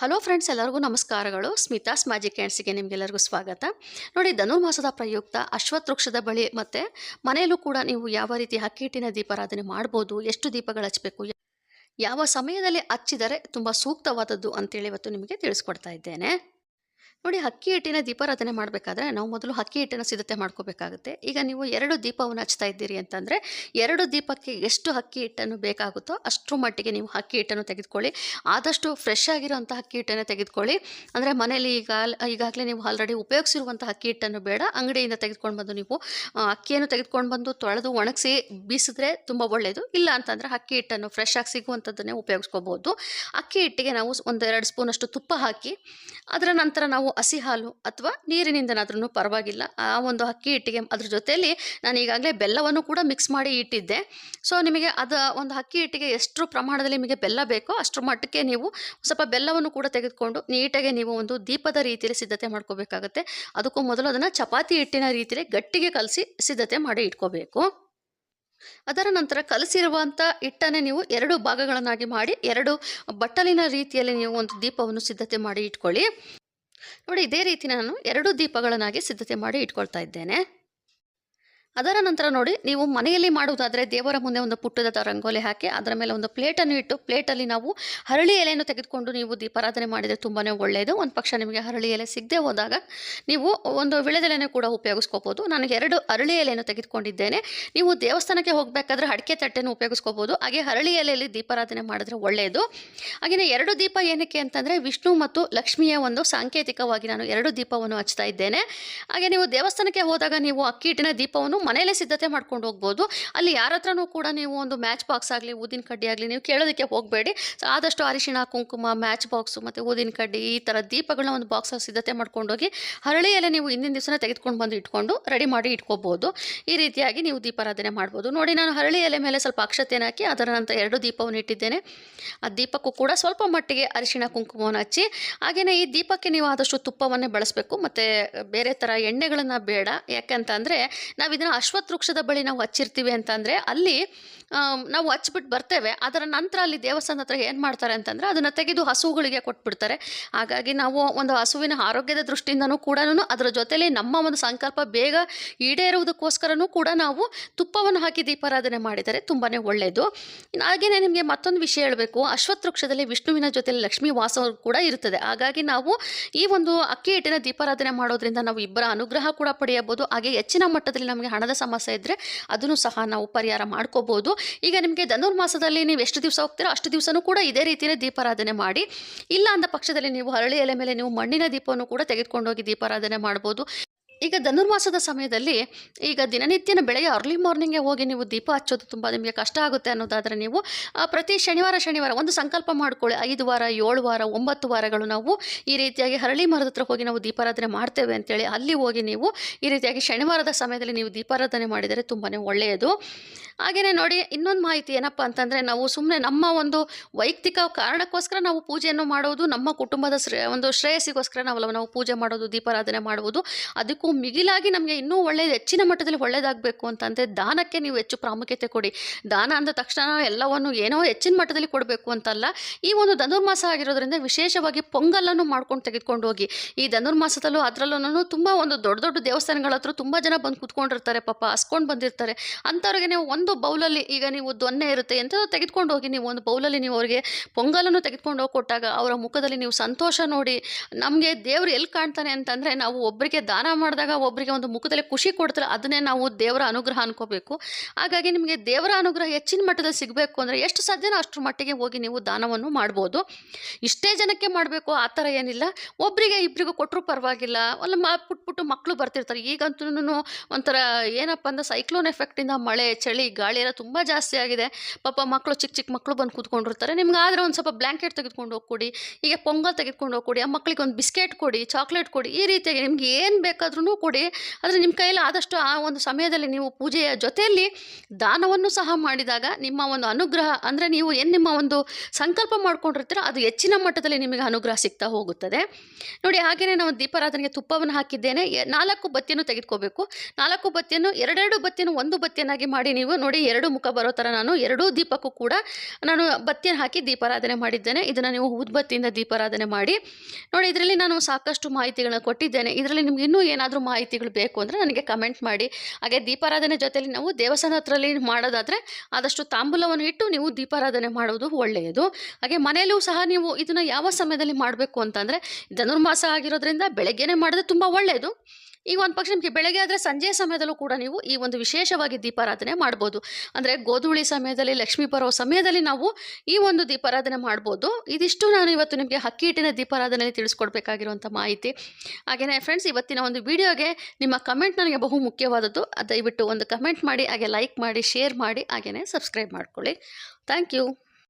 Hello friends ಎಲ್ಲರಿಗೂ ನಮಸ್ಕಾರಗಳು. Smitha's magic ಕ್ಯಾಂಡ್ಸಿಗೆ ನಿಮಗೆಲ್ಲರಿಗೂ ಸ್ವಾಗತ. ನೋಡಿ, ಧನುರ್ಮಾಸದ ಪ್ರಯುಕ್ತ ಅಶ್ವತ್ಥ ವೃಕ್ಷದ ಬಳಿ ಮತ್ತು ಮನೆಯಲ್ಲೂ ಕೂಡ ನೀವು ಯಾವ ರೀತಿ ಹಕ್ಕಿಟ್ಟಿನ ದೀಪಾರಾಧನೆ ಮಾಡ್ಬೋದು, ಎಷ್ಟು ದೀಪಗಳು ಹಚ್ಚಬೇಕು ಯಾವ ಸಮಯದಲ್ಲಿ ಹಚ್ಚಿದರೆ ತುಂಬ ಸೂಕ್ತವಾದದ್ದು ಅಂತೇಳಿ ಇವತ್ತು ನಿಮಗೆ ತಿಳಿಸ್ಕೊಡ್ತಾ ಇದ್ದೇನೆ. ನೋಡಿ ಅಕ್ಕಿ ಹಿಟ್ಟಿನ ದೀಪಾರಾಧನೆ ಮಾಡಬೇಕಾದ್ರೆ ನಾವು ಮೊದಲು ಅಕ್ಕಿ ಹಿಟ್ಟಿನ ಸಿದ್ಧತೆ ಮಾಡ್ಕೋಬೇಕಾಗುತ್ತೆ. ಈಗ ನೀವು ಎರಡು ದೀಪವನ್ನು ಹಚ್ತಾ ಇದ್ದೀರಿ ಅಂತಂದರೆ ಎರಡು ದೀಪಕ್ಕೆ ಎಷ್ಟು ಅಕ್ಕಿ ಹಿಟ್ಟನ್ನು ಬೇಕಾಗುತ್ತೋ ಅಷ್ಟರ ಮಟ್ಟಿಗೆ ನೀವು ಅಕ್ಕಿ ಹಿಟ್ಟನ್ನು ತೆಗೆದುಕೊಳ್ಳಿ. ಆದಷ್ಟು ಫ್ರೆಶ್ ಆಗಿರೋಂಥ ಅಕ್ಕಿ ಹಿಟ್ಟನ್ನು ತೆಗೆದುಕೊಳ್ಳಿ. ಅಂದರೆ ಮನೇಲಿ ಈಗ ಈಗಾಗಲೇ ನೀವು ಆಲ್ರೆಡಿ ಉಪಯೋಗಿಸಿರುವಂಥ ಅಕ್ಕಿ ಹಿಟ್ಟನ್ನು ಬೇಡ. ಅಂಗಡಿಯಿಂದ ತೆಗೆದುಕೊಂಡು ಬಂದು ನೀವು ಅಕ್ಕಿಯನ್ನು ತೆಗೆದುಕೊಂಡು ಬಂದು ತೊಳೆದು ಒಣಗಿಸಿ ಬೀಸಿದ್ರೆ ತುಂಬ ಒಳ್ಳೆಯದು ಇಲ್ಲ ಅಂತಂದರೆ ಅಕ್ಕಿ ಹಿಟ್ಟನ್ನು ಫ್ರೆಶ್ ಆಗಿ ಸಿಗುವಂಥದ್ದನ್ನೇ ಉಪಯೋಗಿಸ್ಕೋಬೋದು ಅಕ್ಕಿ ಹಿಟ್ಟಿಗೆ ನಾವು ಒಂದೆರಡು ಸ್ಪೂನಷ್ಟು ತುಪ್ಪ ಹಾಕಿ, ಅದರ ನಂತರ ನಾವು ಹಸಿ ಹಾಲು ಅಥವಾ ನೀರಿನಿಂದನಾದ್ರೂ ಪರವಾಗಿಲ್ಲ. ಆ ಒಂದು ಅಕ್ಕಿ ಹಿಟ್ಟಿಗೆ ಅದ್ರ ಜೊತೆಯಲ್ಲಿ ನಾನು ಈಗಾಗಲೇ ಬೆಲ್ಲವನ್ನು ಕೂಡ ಮಿಕ್ಸ್ ಮಾಡಿ ಇಟ್ಟಿದ್ದೆ. ಸೊ ನಿಮಗೆ ಅದು ಒಂದು ಅಕ್ಕಿ ಹಿಟ್ಟಿಗೆ ಎಷ್ಟು ಪ್ರಮಾಣದಲ್ಲಿ ನಿಮಗೆ ಬೆಲ್ಲ ಬೇಕೋ ಅಷ್ಟರ ಮಟ್ಟಕ್ಕೆ ನೀವು ಸ್ವಲ್ಪ ಬೆಲ್ಲವನ್ನು ಕೂಡ ತೆಗೆದುಕೊಂಡು ನೀಟಾಗಿ ನೀವು ಒಂದು ದೀಪದ ರೀತಿಯಲ್ಲಿ ಸಿದ್ಧತೆ ಮಾಡ್ಕೋಬೇಕಾಗತ್ತೆ. ಅದಕ್ಕೂ ಮೊದಲು ಅದನ್ನು ಚಪಾತಿ ಹಿಟ್ಟಿನ ರೀತಿಯಲ್ಲಿ ಗಟ್ಟಿಗೆ ಕಲಸಿ ಸಿದ್ಧತೆ ಮಾಡಿ ಇಟ್ಕೋಬೇಕು. ಅದರ ನಂತರ ಕಲಸಿರುವಂಥ ಹಿಟ್ಟನ್ನೇ ನೀವು ಎರಡು ಭಾಗಗಳನ್ನಾಗಿ ಮಾಡಿ ಎರಡು ಬಟ್ಟಲಿನ ರೀತಿಯಲ್ಲಿ ನೀವು ಒಂದು ದೀಪವನ್ನು ಸಿದ್ಧತೆ ಮಾಡಿ ಇಟ್ಕೊಳ್ಳಿ. ನೋಡಿ ಇದೇ ರೀತಿ ನಾನು ಎರಡು ದೀಪಗಳನ್ನಾಗಿ ಸಿದ್ಧತೆ ಮಾಡಿ ಇಟ್ಕೊಳ್ತಾ ಇದ್ದೇನೆ. ಅದರ ನಂತರ ನೋಡಿ, ನೀವು ಮನೆಯಲ್ಲಿ ಮಾಡುವುದಾದರೆ ದೇವರ ಮುಂದೆ ಒಂದು ಪುಟ್ಟದ ರಂಗೋಲಿ ಹಾಕಿ, ಅದರ ಮೇಲೆ ಒಂದು ಪ್ಲೇಟನ್ನು ಇಟ್ಟು, ಪ್ಲೇಟಲ್ಲಿ ನಾವು ಹರಳಿ ಎಲೆಯನ್ನು ತೆಗೆದುಕೊಂಡು ನೀವು ದೀಪಾರಾಧನೆ ಮಾಡಿದರೆ ತುಂಬಾ ಒಳ್ಳೆಯದು ಒಂದು ಪಕ್ಷ ನಿಮಗೆ ಹರಳಿ ಎಲೆ ಸಿಗದೆ ಹೋದಾಗ ನೀವು ಒಂದು ವಿಳೆದೆಲೆನೂ ಕೂಡ ಉಪಯೋಗಿಸ್ಕೋಬೋದು. ನಾನು ಎರಡು ಹರಳಿ ಎಲೆಯನ್ನು ತೆಗೆದುಕೊಂಡಿದ್ದೇನೆ. ನೀವು ದೇವಸ್ಥಾನಕ್ಕೆ ಹೋಗಬೇಕಾದ್ರೆ ಅಡಿಕೆ ತಟ್ಟೆಯನ್ನು ಉಪಯೋಗಿಸ್ಕೋಬೋದು. ಹಾಗೆ ಹರಳಿ ಎಲೆಯಲ್ಲಿ ದೀಪಾರಾಧನೆ ಮಾಡಿದ್ರೆ ಒಳ್ಳೆಯದು ಹಾಗೆಯೇ ಎರಡು ದೀಪ ಏನಕ್ಕೆ ಅಂತಂದರೆ ವಿಷ್ಣು ಮತ್ತು ಲಕ್ಷ್ಮಿಯ ಒಂದು ಸಾಂಕೇತಿಕವಾಗಿ ನಾನು ಎರಡು ದೀಪವನ್ನು ಹಚ್ತಾ ಇದ್ದೇನೆ. ಹಾಗೆ ನೀವು ದೇವಸ್ಥಾನಕ್ಕೆ ಹೋದಾಗ ನೀವು ಅಕ್ಕಿ ಹಿಟ್ಟಿನ ದೀಪವನ್ನು ಮನೆಯಲ್ಲೇ ಸಿದ್ಧತೆ ಮಾಡ್ಕೊಂಡು ಹೋಗ್ಬೋದು. ಅಲ್ಲಿ ಯಾರ ಹತ್ರನೂ ಕೂಡ ನೀವು ಒಂದು ಮ್ಯಾಚ್ ಬಾಕ್ಸ್ ಆಗಲಿ, ಊದಿನ ಕಡ್ಡಿ ಆಗಲಿ ನೀವು ಕೇಳೋದಕ್ಕೆ ಹೋಗಬೇಡಿ. ಆದಷ್ಟು ಅರಿಶಿಣ, ಕುಂಕುಮ ಮ್ಯಾಚ್ ಬಾಕ್ಸು ಮತ್ತು ಊದಿನ ಕಡ್ಡಿ ಈ ಥರ ದೀಪಗಳನ್ನ ಒಂದು ಬಾಕ್ಸ್ ಸಿದ್ಧತೆ ಮಾಡ್ಕೊಂಡೋಗಿ ಹರಳಿ ಎಲೆ ನೀವು ಹಿಂದಿನ ದಿವಸನ ತೆಗೆದುಕೊಂಡು ಬಂದು ಇಟ್ಕೊಂಡು ರೆಡಿ ಮಾಡಿ ಇಟ್ಕೋಬೋದು. ಈ ರೀತಿಯಾಗಿ ನೀವು ದೀಪಾರಾಧನೆ ಮಾಡ್ಬೋದು. ನೋಡಿ, ನಾನು ಹರಳಿ ಎಲೆ ಮೇಲೆ ಸ್ವಲ್ಪ ಅಕ್ಷತೆಯನ್ನು ಹಾಕಿ ಅದರ ನಂತರ ಎರಡು ದೀಪವನ್ನು ಇಟ್ಟಿದ್ದೇನೆ. ಆ ದೀಪಕ್ಕೂ ಕೂಡ ಸ್ವಲ್ಪ ಮಟ್ಟಿಗೆ ಅರಿಶಿಣ, ಕುಂಕುಮವನ್ನು ಹಚ್ಚಿ ಹಾಗೆಯೇ ಈ ದೀಪಕ್ಕೆ ನೀವು ಆದಷ್ಟು ತುಪ್ಪವನ್ನೇ ಬಳಸಬೇಕು. ಮತ್ತು ಬೇರೆ ಥರ ಎಣ್ಣೆಗಳನ್ನು ಬೇಡ. ಯಾಕಂತಂದರೆ ನಾವು ಇದನ್ನು ಅಶ್ವತ್ಥ ವೃಕ್ಷದ ಬಳಿ ನಾವು ಹಚ್ಚಿರ್ತೀವಿ ಅಂತಂದರೆ ಅಲ್ಲಿ ನಾವು ಹಚ್ಬಿಟ್ಟು ಬರ್ತೇವೆ. ಅದರ ನಂತರ ಅಲ್ಲಿ ದೇವಸ್ಥಾನದ ಹತ್ರ ಏನು ಮಾಡ್ತಾರೆ ಅಂತಂದರೆ ಅದನ್ನು ತೆಗೆದು ಹಸುಗಳಿಗೆ ಕೊಟ್ಬಿಡ್ತಾರೆ. ಹಾಗಾಗಿ ನಾವು ಒಂದು ಹಸುವಿನ ಆರೋಗ್ಯದ ದೃಷ್ಟಿಯಿಂದನೂ ಕೂಡ ಅದರ ಜೊತೆಯಲ್ಲಿ ನಮ್ಮ ಒಂದು ಸಂಕಲ್ಪ ಬೇಗ ಈಡೇರುವುದಕ್ಕೋಸ್ಕರನೂ ಕೂಡ ನಾವು ತುಪ್ಪವನ್ನು ಹಾಕಿ ದೀಪಾರಾಧನೆ ಮಾಡಿದರೆ ತುಂಬಾ ಒಳ್ಳೆಯದು ಹಾಗೆಯೇ ನಿಮಗೆ ಮತ್ತೊಂದು ವಿಷಯ ಹೇಳಬೇಕು. ಅಶ್ವತ್ಥ ವೃಕ್ಷದಲ್ಲಿ ವಿಷ್ಣುವಿನ ಜೊತೆಯಲ್ಲಿ ಲಕ್ಷ್ಮೀ ವಾಸ ಕೂಡ ಇರುತ್ತದೆ ಹಾಗಾಗಿ ನಾವು ಈ ಒಂದು ಅಕ್ಕಿ ಹಿಟ್ಟಿನ ದೀಪಾರಾಧನೆ ಮಾಡೋದ್ರಿಂದ ನಾವು ಇಬ್ಬರ ಅನುಗ್ರಹ ಕೂಡ ಪಡೆಯಬಹುದು. ಹಾಗೆ ಹೆಚ್ಚಿನ ಮಟ್ಟದಲ್ಲಿ ನಮಗೆ ಹಣದ ಸಮಸ್ಯೆ ಇದ್ದರೆ ಅದನ್ನು ಸಹ ನಾವು ಪರಿಹಾರ ಮಾಡ್ಕೋಬೋದು ಈಗ ನಿಮಗೆ ಧನುರ್ಮಾಸದಲ್ಲಿ ನೀವು ಎಷ್ಟು ದಿವಸ ಹೋಗ್ತೀರೋ ಅಷ್ಟು ದಿವಸನೂ ಕೂಡ ಇದೇ ರೀತಿಯೇ ದೀಪಾರಾಧನೆ ಮಾಡಿ. ಇಲ್ಲ ಅಂದ ಪಕ್ಷದಲ್ಲಿ ನೀವು ಹರಳಿ ಎಲೆ ಮೇಲೆ ನೀವು ಮಣ್ಣಿನ ದೀಪವನ್ನು ಕೂಡ ತೆಗೆದುಕೊಂಡೋಗಿ ದೀಪಾರಾಧನೆ ಮಾಡ್ಬೋದು. ಈಗ ಧನುರ್ಮಾಸದ ಸಮಯದಲ್ಲಿ ಈಗ ದಿನನಿತ್ಯನ ಬೆಳಗ್ಗೆ ಅರ್ಲಿ ಮಾರ್ನಿಂಗ್ಗೆ ಹೋಗಿ ನೀವು ದೀಪ ಹಚ್ಚೋದು ತುಂಬ ನಿಮಗೆ ಕಷ್ಟ ಆಗುತ್ತೆ ಅನ್ನೋದಾದರೆ ನೀವು ಪ್ರತಿ ಶನಿವಾರ ಶನಿವಾರ ಒಂದು ಸಂಕಲ್ಪ ಮಾಡಿಕೊಳ್ಳಿ. ಐದು ವಾರ, ಏಳು ವಾರ, ಒಂಬತ್ತು ವಾರಗಳು ನಾವು ಈ ರೀತಿಯಾಗಿ ಹರಳಿ ಮರದ ಹತ್ರ ಹೋಗಿ ನಾವು ದೀಪಾರಾಧನೆ ಮಾಡ್ತೇವೆ ಅಂತೇಳಿ ಅಲ್ಲಿ ಹೋಗಿ ನೀವು ಈ ರೀತಿಯಾಗಿ ಶನಿವಾರದ ಸಮಯದಲ್ಲಿ ನೀವು ದೀಪಾರಾಧನೆ ಮಾಡಿದರೆ ತುಂಬಾ ಒಳ್ಳೆಯದು. ಹಾಗೆಯೇ ನೋಡಿ, ಇನ್ನೊಂದು ಮಾಹಿತಿ ಏನಪ್ಪ ಅಂತಂದರೆ, ನಾವು ಸುಮ್ಮನೆ ನಮ್ಮ ಒಂದು ವೈಯಕ್ತಿಕ ಕಾರಣಕ್ಕೋಸ್ಕರ ನಾವು ಪೂಜೆಯನ್ನು ಮಾಡೋದು, ನಮ್ಮ ಕುಟುಂಬದ ಶ್ರೇ, ಒಂದು ಶ್ರೇಯಸ್ಸಿಗೋಸ್ಕರ ನಾವು ನಾವು ಪೂಜೆ ಮಾಡೋದು, ದೀಪಾರಾಧನೆ ಮಾಡುವುದು, ಅದಕ್ಕೂ ಮಿಗಿಲಾಗಿ ನಮಗೆ ಇನ್ನೂ ಒಳ್ಳೆಯದು ಹೆಚ್ಚಿನ ಮಟ್ಟದಲ್ಲಿ ಒಳ್ಳೆಯದಾಗಬೇಕು ಅಂತಂದರೆ ದಾನಕ್ಕೆ ನೀವು ಹೆಚ್ಚು ಪ್ರಾಮುಖ್ಯತೆ ಕೊಡಿ. ದಾನ ಅಂದ ತಕ್ಷಣ ಎಲ್ಲವನ್ನು ಏನೋ ಹೆಚ್ಚಿನ ಮಟ್ಟದಲ್ಲಿ ಕೊಡಬೇಕು ಅಂತಲ್ಲ, ಈ ಒಂದು ಧನುರ್ಮಾಸ ಆಗಿರೋದ್ರಿಂದ ವಿಶೇಷವಾಗಿ ಪೊಂಗಲನ್ನು ಮಾಡ್ಕೊಂಡು ತೆಗೆದುಕೊಂಡು ಹೋಗಿ. ಈ ಧನುರ್ಮಾಸದಲ್ಲೂ ಅದರಲ್ಲೂ ತುಂಬ ಒಂದು ದೊಡ್ಡ ದೊಡ್ಡ ದೇವಸ್ಥಾನಗಳ ಹತ್ರ ತುಂಬ ಜನ ಬಂದು ಕೂತ್ಕೊಂಡಿರ್ತಾರೆ ಪಾಪ, ಹಸ್ಕೊಂಡು ಬಂದಿರ್ತಾರೆ. ಅಂಥವ್ರಿಗೆ ನೀವು ಒಂದು ಬೌಲಲ್ಲಿ ಈಗ ನೀವು ದೊನ್ನೆ ಇರುತ್ತೆ ಎಂಥದ್ದು ತೆಗೆದುಕೊಂಡು ಹೋಗಿ ನೀವು ಒಂದು ಬೌಲಲ್ಲಿ ನೀವು ಅವರಿಗೆ ಪೊಂಗಲನ್ನು ತೆಗೆದುಕೊಂಡು ಹೋಗಿ ಕೊಟ್ಟಾಗ ಅವರ ಮುಖದಲ್ಲಿ ನೀವು ಸಂತೋಷ ನೋಡಿ ನಮಗೆ ದೇವರು ಎಲ್ಲಿ ಕಾಣ್ತಾನೆ ಅಂತಂದರೆ ನಾವು ಒಬ್ಬರಿಗೆ ದಾನ ಮಾಡಿದಾಗ ಒಬ್ಬರಿಗೆ ಒಂದು ಮುಖದಲ್ಲಿ ಖುಷಿ ಕೊಡ್ತಾರೆ, ಅದನ್ನೇ ನಾವು ದೇವರ ಅನುಗ್ರಹ ಅನ್ಕೋಬೇಕು. ಹಾಗಾಗಿ ನಿಮಗೆ ದೇವರ ಅನುಗ್ರಹ ಹೆಚ್ಚಿನ ಮಟ್ಟದಲ್ಲಿ ಸಿಗಬೇಕು ಅಂದರೆ ಎಷ್ಟು ಸಾಧ್ಯನೋ ಅಷ್ಟರ ಮಟ್ಟಿಗೆ ಹೋಗಿ ನೀವು ದಾನವನ್ನು ಮಾಡ್ಬೋದು. ಇಷ್ಟೇ ಜನಕ್ಕೆ ಮಾಡಬೇಕು, ಆ ಥರ ಏನಿಲ್ಲ. ಒಬ್ಬರಿಗೆ ಇಬ್ಬರಿಗೂ ಕೊಟ್ಟರು ಪರವಾಗಿಲ್ಲ. ಅಲ್ಲ ಮ ಪುಟ್ ಪುಟ್ಟು ಮಕ್ಕಳು ಬರ್ತಿರ್ತಾರೆ. ಈಗಂತೂ ಒಂಥರ ಏನಪ್ಪ ಅಂದ್ರೆ ಸೈಕ್ಲೋನ್ ಎಫೆಕ್ಟಿಂದ ಮಳೆ, ಚಳಿ ಗಾಳಿ ಎಲ್ಲ ತುಂಬ ಜಾಸ್ತಿ ಆಗಿದೆ. ಪಾಪ ಮಕ್ಕಳು ಚಿಕ್ಕ ಚಿಕ್ಕ ಮಕ್ಕಳು ಬಂದು ಕೂತ್ಕೊಂಡಿರ್ತಾರೆ. ನಿಮ್ಗೆ ಆದರೆ ಒಂದು ಸ್ವಲ್ಪ ಬ್ಲ್ಯಾಂಕೆಟ್ ತೆಗೆದುಕೊಂಡು ಹೋಗ್ಕೊಡಿ, ಈಗ ಪೊಂಗಲ್ ತೆಗೆದುಕೊಂಡು ಹೋಗ್ಕೊಡಿ, ಆ ಮಕ್ಕಳಿಗೆ ಒಂದು ಬಿಸ್ಕೆಟ್ ಕೊಡಿ, ಚಾಕ್ಲೇಟ್ ಕೊಡಿ, ಈ ರೀತಿಯಾಗಿ ನಿಮ್ಗೆ ಏನು ಬೇಕಾದ್ರೂ ಕೊಡಿ. ಆದರೆ ನಿಮ್ಮ ಕೈಯಲ್ಲಿ ಆದಷ್ಟು ಆ ಒಂದು ಸಮಯದಲ್ಲಿ ನೀವು ಪೂಜೆಯ ಜೊತೆಯಲ್ಲಿ ದಾನವನ್ನು ಸಹ ಮಾಡಿದಾಗ ನಿಮ್ಮ ಒಂದು ಅನುಗ್ರಹ, ಅಂದರೆ ನೀವು ಏನು ನಿಮ್ಮ ಒಂದು ಸಂಕಲ್ಪ ಮಾಡ್ಕೊಂಡಿರ್ತೀರೋ ಅದು ಹೆಚ್ಚಿನ ಮಟ್ಟದಲ್ಲಿ ನಿಮಗೆ ಅನುಗ್ರಹ ಸಿಗ್ತಾ ಹೋಗುತ್ತದೆ. ನೋಡಿ ಹಾಗೆಯೇ ನಾವು ದೀಪಾರಾಧನೆಗೆ ತುಪ್ಪವನ್ನು ಹಾಕಿದ್ದೇನೆ. ನಾಲ್ಕು ಬತ್ತಿಯನ್ನು ತೆಗೆದುಕೋಬೇಕು. ನಾಲ್ಕು ಬತ್ತಿಯನ್ನು, ಎರಡೆರಡು ಬತ್ತಿಯನ್ನು ಒಂದು ಬತ್ತಿಯನ್ನಾಗಿ ಮಾಡಿ ನೀವು ನೋಡಿ ಎರಡು ಮುಖ ಬರೋ ಥರ ನಾನು ಎರಡೂ ದೀಪಕ್ಕೂ ಕೂಡ ನಾನು ಬತ್ತಿಯನ್ನು ಹಾಕಿ ದೀಪಾರಾಧನೆ ಮಾಡಿದ್ದೇನೆ. ಇದನ್ನು ನೀವು ಉದ್ಬತ್ತಿಯಿಂದ ದೀಪಾರಾಧನೆ ಮಾಡಿ. ನೋಡಿ, ಇದರಲ್ಲಿ ನಾನು ಸಾಕಷ್ಟು ಮಾಹಿತಿಗಳನ್ನ ಕೊಟ್ಟಿದ್ದೇನೆ. ಇದರಲ್ಲಿ ನಿಮ್ಗೆ ಇನ್ನೂ ಏನಾದರೂ ಮಾಹಿತಿಗಳು ಬೇಕು ಅಂದರೆ ನನಗೆ ಕಮೆಂಟ್ ಮಾಡಿ. ಹಾಗೆ ದೀಪಾರಾಧನೆ ಜೊತೆಯಲ್ಲಿ ನಾವು ದೇವಸ್ಥಾನ ಹತ್ರಲ್ಲಿ ಮಾಡೋದಾದರೆ ಆದಷ್ಟು ತಾಂಬೂಲವನ್ನು ಇಟ್ಟು ನೀವು ದೀಪಾರಾಧನೆ ಮಾಡುವುದು ಒಳ್ಳೆಯದು. ಹಾಗೆ ಮನೆಯಲ್ಲೂ ಸಹ ನೀವು ಇದನ್ನು ಯಾವ ಸಮಯದಲ್ಲಿ ಮಾಡಬೇಕು ಅಂತಂದರೆ, ಧನುರ್ಮಾಸ ಆಗಿರೋದ್ರಿಂದ ಬೆಳಗ್ಗೆನೇ ಮಾಡಿದ್ರೆ ತುಂಬ ಒಳ್ಳೆಯದು. ಈಗ ಒಂದು ಪಕ್ಷ ನಿಮಗೆ ಬೆಳಗ್ಗೆ ಆದರೆ ಸಂಜೆ ಸಮಯದಲ್ಲೂ ಕೂಡ ನೀವು ಈ ಒಂದು ವಿಶೇಷವಾಗಿ ದೀಪಾರಾಧನೆ ಮಾಡ್ಬೋದು. ಅಂದರೆ ಗೋಧೂಳಿ ಸಮಯದಲ್ಲಿ, ಲಕ್ಷ್ಮೀ ಬರೋ ಸಮಯದಲ್ಲಿ ನಾವು ಈ ಒಂದು ದೀಪಾರಾಧನೆ ಮಾಡ್ಬೋದು. ಇದಿಷ್ಟು ನಾನು ಇವತ್ತು ನಿಮಗೆ ಅಕ್ಕಿ ಹಿಟ್ಟಿನ ದೀಪಾರಾಧನೆಯಲ್ಲಿ ತಿಳಿಸ್ಕೊಡ್ಬೇಕಾಗಿರುವಂಥ ಮಾಹಿತಿ. ಹಾಗೆಯೇ ಫ್ರೆಂಡ್ಸ್ ಇವತ್ತಿನ ಒಂದು ವಿಡಿಯೋಗೆ ನಿಮ್ಮ ಕಮೆಂಟ್ ನನಗೆ ಬಹು ಮುಖ್ಯವಾದದ್ದು. ದಯವಿಟ್ಟು ಒಂದು ಕಮೆಂಟ್ ಮಾಡಿ, ಹಾಗೆ ಲೈಕ್ ಮಾಡಿ ಶೇರ್ ಮಾಡಿ ಹಾಗೆಯೇ ಸಬ್ಸ್ಕ್ರೈಬ್ ಮಾಡ್ಕೊಳ್ಳಿ. Thank you